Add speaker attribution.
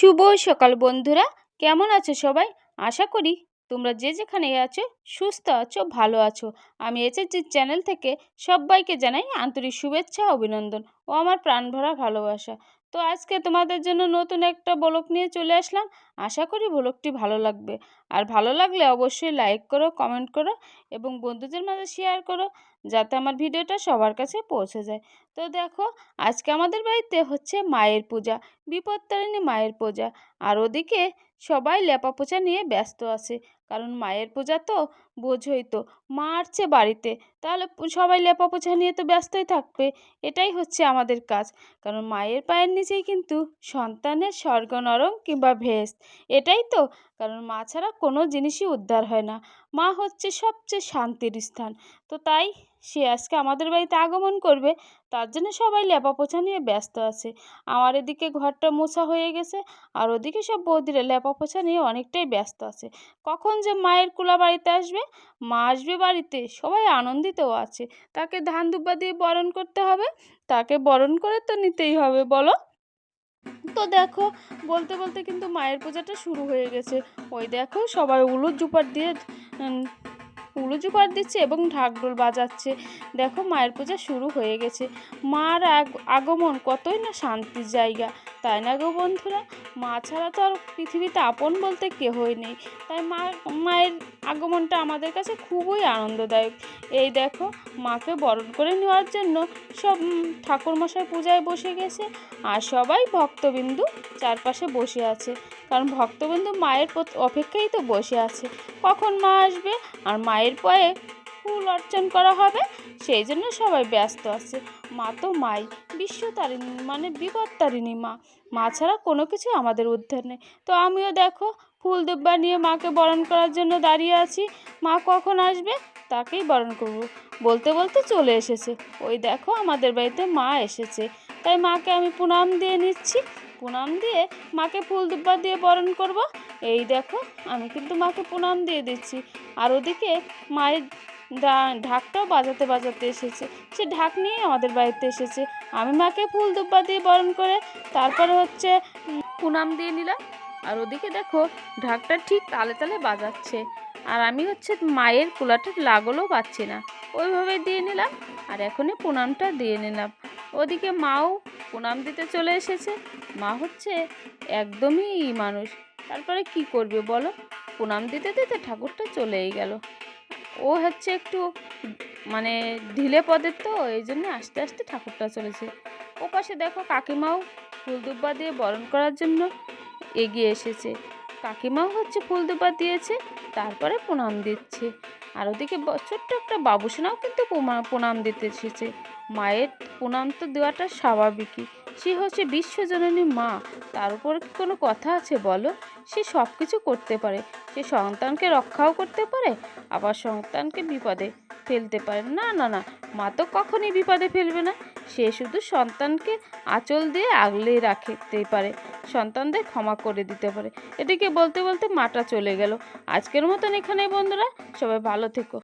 Speaker 1: শুভ সকাল বন্ধুরা। কেমন আছো সবাই? আশা করি তোমরা যে যেখানে আছো সুস্থ আছো, ভালো আছো। আমি এসএসজির চ্যানেল থেকে সবাইকে জানাই আন্তরিক শুভেচ্ছা, অভিনন্দন ও আমার প্রাণভরা ভালোবাসা। তো আজকে তোমাদের জন্য নতুন একটা ব্লগ নিয়ে চলে আসলাম। আশা করি ব্লগটি ভালো লাগবে। আর ভালো লাগলে অবশ্যই লাইক করো কমেন্ট করো এবং বন্ধুদের মাঝে শেয়ার করো যাতে আমার ভিডিওটা সবার কাছে পৌঁছে যায়। তো দেখো, আজকে আমাদের বাড়িতে হচ্ছে মায়ের পূজা, বিপত্তারিণী মায়ের পূজা আর ওদিকে সবাই লেপা পোছা নিয়ে ব্যস্ত আছে কারণ মায়ের পূজা তো বোঝই তো, মা আসছে বাড়িতে তাহলে সবাই লেপা পোছা নিয়ে তো ব্যস্তই থাকবে, এটাই হচ্ছে আমাদের কাজ। কারণ মায়ের পায়ের নিচেই কিন্তু সন্তানের স্বর্গ নরম কিংবা ভেস এটাই তো। কারণ মা ছাড়া কোনো জিনিসই উদ্ধার হয় না। মা হচ্ছে সবচেয়ে শান্তির স্থান। তো তাই সে আজকে আমাদের বাড়িতে আগমন করবে, তার জন্য সবাই লেপা পোছা নিয়ে ব্যস্ত আছে। আমার এদিকে ঘরটা মোছা হয়ে গেছে, আর ওদিকে সব বৌদিরা লেপা পোছা নিয়ে অনেকটাই ব্যস্ত আছে। কখন যে মায়ের কুলা বাড়িতে আসবে, মা আসবে বাড়িতে, সবাই আনন্দিতও আছে। তাকে ধান দুব্বা দিয়ে বরণ করতে হবে, তাকে বরণ করে তো নিতেই হবে, বলো? তো দেখো, বলতে বলতে কিন্তু মায়ের পূজাটা শুরু হয়ে গেছে। ওই দেখো, সবাই উলুর জুপার দিয়ে উলু জুপার দিচ্ছে এবং ঢাকঢোল বাজাচ্ছে। দেখো, মায়ের পূজা শুরু হয়ে গেছে। মার আগ- আগমন কতই না শান্তির জায়গা। তাই না গো বন্ধুরা? মা ছাড়া তো আর পৃথিবীতে আপন বলতে কেহই নেই। তাই মা, মায়ের আগমনটা আমাদের কাছে খুবই আনন্দদায়ক। এই দেখো, মাকে বরণ করে নেওয়ার জন্য সব ঠাকুরমশাই পূজায় বসে গেছে আর সবাই ভক্তবিন্দু চারপাশে বসে আছে। কারণ ভক্তবিন্দু মায়ের অপেক্ষায় তো বসে আছে। কখন মা আসবে? আর মায়ের পায়ে ফুল অর্চন করা হবে? সেই জন্য সবাই ব্যস্ত আছে। মা তো মাই বিশ্বতারিণী মানে বিপত্তারিণী মা। মা ছাড়া কোনো কিছু আমাদের উদ্ধার নেই। তো আমিও দেখো ফুল দুব্বা নিয়ে মাকে বরণ করার জন্য দাঁড়িয়ে আছি। মা কখন আসবে? তাকেই বরণ করব। বলতে বলতে চলে এসেছে। ওই দেখো, আমাদের বাড়িতে মা এসেছে। তাই মাকে আমি প্রণাম দিয়ে নিচ্ছি। প্রণাম দিয়ে মাকে ফুল দুব্বা দিয়ে বরণ করব। এই দেখো, আমি কিন্তু মাকে প্রণাম দিয়ে দিচ্ছি। আর ওদিকে মায়ের ঢাকটাও বাজাতে বাজাতে এসেছে। সে ঢাক নিয়ে আমাদের বাড়িতে এসেছে। আমি মাকে ফুল দুব্বা দিয়ে বরণ করে তারপরে হচ্ছে প্রণাম দিয়ে নিলাম। আর ওদিকে দেখো, ঢাকটা ঠিক তালে তালে বাজাচ্ছে। আর আমি হচ্ছে মায়ের কুলাটা লাগলেও পাচ্ছি না। ওইভাবে দিয়ে নিলাম আর এখনই প্রণামটা দিয়ে নিলাম। ওদিকে মাও প্রণাম দিতে চলে এসেছে। মা হচ্ছে একদমই মানুষ। তারপরে কি করবে বলো? প্রণাম দিতে দিতে ঠাকুরটা চলেই গেল। ও হচ্ছে একটু মানে ঢিলে পদের তো, এই জন্য আস্তে আস্তে ঠাকুরটা চলেছে। ও পাশে দেখো কাকিমাও ফুল দুব্বা দিয়ে বরণ করার জন্য এগিয়ে এসেছে। কাকিমাও হচ্ছে ফুল দুব্বা দিয়েছে, তারপরে প্রণাম দিচ্ছে। আর ওদিকে ছোট্ট একটা বাবুসোনাও কিন্তু প্রণাম দিতে এসেছে। মায়ের প্রণাম তো দেওয়াটা স্বাভাবিকই। সে হচ্ছে বিশ্বজননী মা, তার উপর কি কোনো কথা আছে বলো? সে সব কিছু করতে পারে। সে সন্তানকে রক্ষাও করতে পারে, আবার সন্তানকে বিপদে ফেলতে পারে। না না না, মা তো কখনই বিপদে ফেলবে না। সে শুধু সন্তানকে আঁচল দিয়ে আগলে রাখতে পারে, সন্তানদের ক্ষমা করে দিতে পারে। এদিকে বলতে বলতে মাটা চলে গেল। আজকের মতন এখানে বন্ধুরা, সবাই ভালো থেকো।